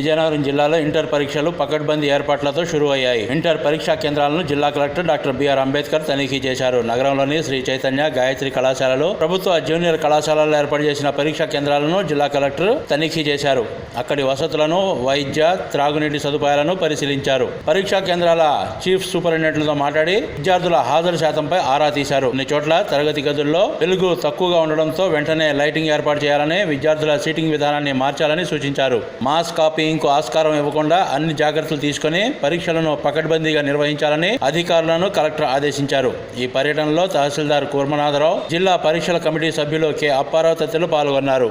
విజయనగరం జిల్లాలో ఇంటర్ పరీక్షలు పకడ్బందీ ఏర్పాట్లతో షురు అయ్యాయి ఇంటర్ పరీక్షా కేంద్రాలను జిల్లా కలెక్టర్ డాక్టర్ బిఆర్ అంబేద్కర్ తనిఖీ చేశారు. నగరంలోని శ్రీ చైతన్య గాయత్రి కళాశాలలో ప్రభుత్వ జూనియర్ కళాశాలలో ఏర్పాటు చేసిన పరీక్షా కేంద్రాలను జిల్లా కలెక్టర్ తనిఖీ చేశారు. అక్కడి వసతులను వైద్య త్రాగునీటి సదుపాయాలను పరిశీలించారు. పరీక్షా కేంద్రాల చీఫ్ సూపరింటెండెంట్లతో మాట్లాడి విద్యార్థుల హాజరు శాతంపై ఆరా తీశారు. కొన్ని చోట్ల తరగతి గదుల్లో వెలుగు తక్కువగా ఉండడంతో వెంటనే లైటింగ్ ఏర్పాటు చేయాలని విద్యార్థుల సీటింగ్ విధానాన్ని మార్చాలని సూచించారు. మాస్ కాపీ కు ఆస్కారం ఇవ్వకుండా అన్ని జాగ్రత్తలు తీసుకుని పరీక్షలను పకడ్బందీగా నిర్వహించాలని అధికారులను కలెక్టర్ ఆదేశించారు. ఈ పర్యటనలో తహసీల్దార్ కూర్మనాథరావు జిల్లా పరీక్షల కమిటీ సభ్యులు కె అప్పారావు తదితరులు పాల్గొన్నారు.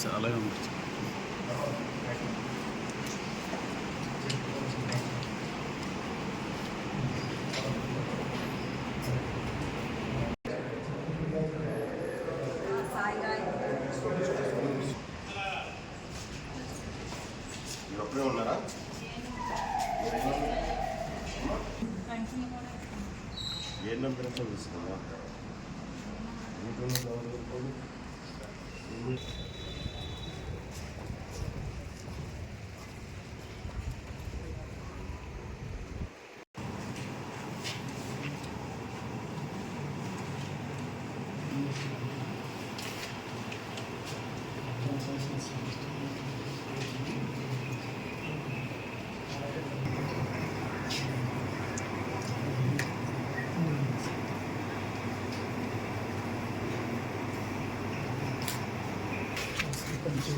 సార్ చాలా ఉన్నారా? ఏ నెంబర్ ఎంత తీసుకున్నా